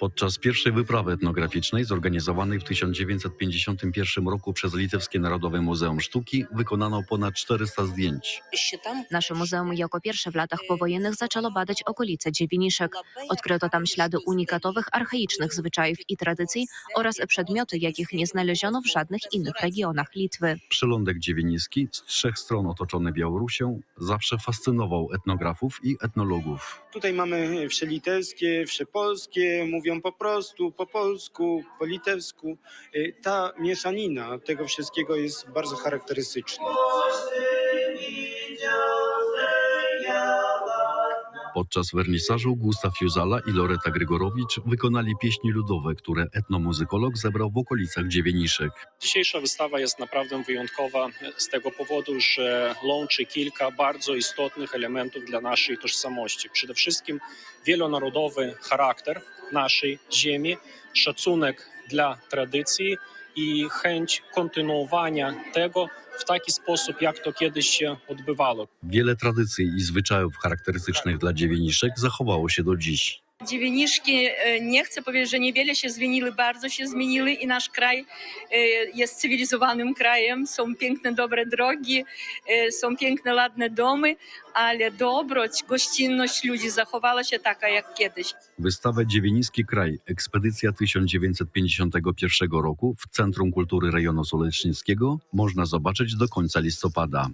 Podczas pierwszej wyprawy etnograficznej zorganizowanej w 1951 roku przez Litewskie Narodowe Muzeum Sztuki wykonano ponad 400 zdjęć. Nasze muzeum jako pierwsze w latach powojennych zaczęło badać okolice Dziewieniszek. Odkryto tam ślady unikatowych archaicznych zwyczajów i tradycji oraz przedmioty, jakich nie znaleziono w żadnych innych regionach Litwy. Przylądek Dziewieniski, z trzech stron otoczony Białorusią, zawsze fascynował etnografów i etnologów. Tutaj mamy wsze litewskie, wsze polskie, mówią po prostu, po polsku, po litewsku. Y, Ta mieszanina tego wszystkiego jest bardzo charakterystyczna. Podczas wernisażu Gustaw Juzala i Loreta Grygorowicz wykonali pieśni ludowe, które etnomuzykolog zebrał w okolicach Dziewieniszek. Dzisiejsza wystawa jest naprawdę wyjątkowa z tego powodu, że łączy kilka bardzo istotnych elementów dla naszej tożsamości. Przede wszystkim wielonarodowy charakter naszej ziemi, szacunek dla tradycji i chęć kontynuowania tego w taki sposób, jak to kiedyś się odbywało. Wiele tradycji i zwyczajów charakterystycznych dla Dziewieniszek zachowało się do dziś. Dziewieniszki, e, nie chcę powiedzieć, że niewiele się zmieniły, bardzo się zmieniły i nasz kraj e, jest cywilizowanym krajem, są piękne, dobre drogi, e, są piękne, ładne domy, ale dobroć, gościnność ludzi zachowała się taka jak kiedyś. Wystawę Dziewieniski Kraj, ekspedycja 1951 roku w Centrum Kultury Rejonu Solecznickiego można zobaczyć do końca listopada.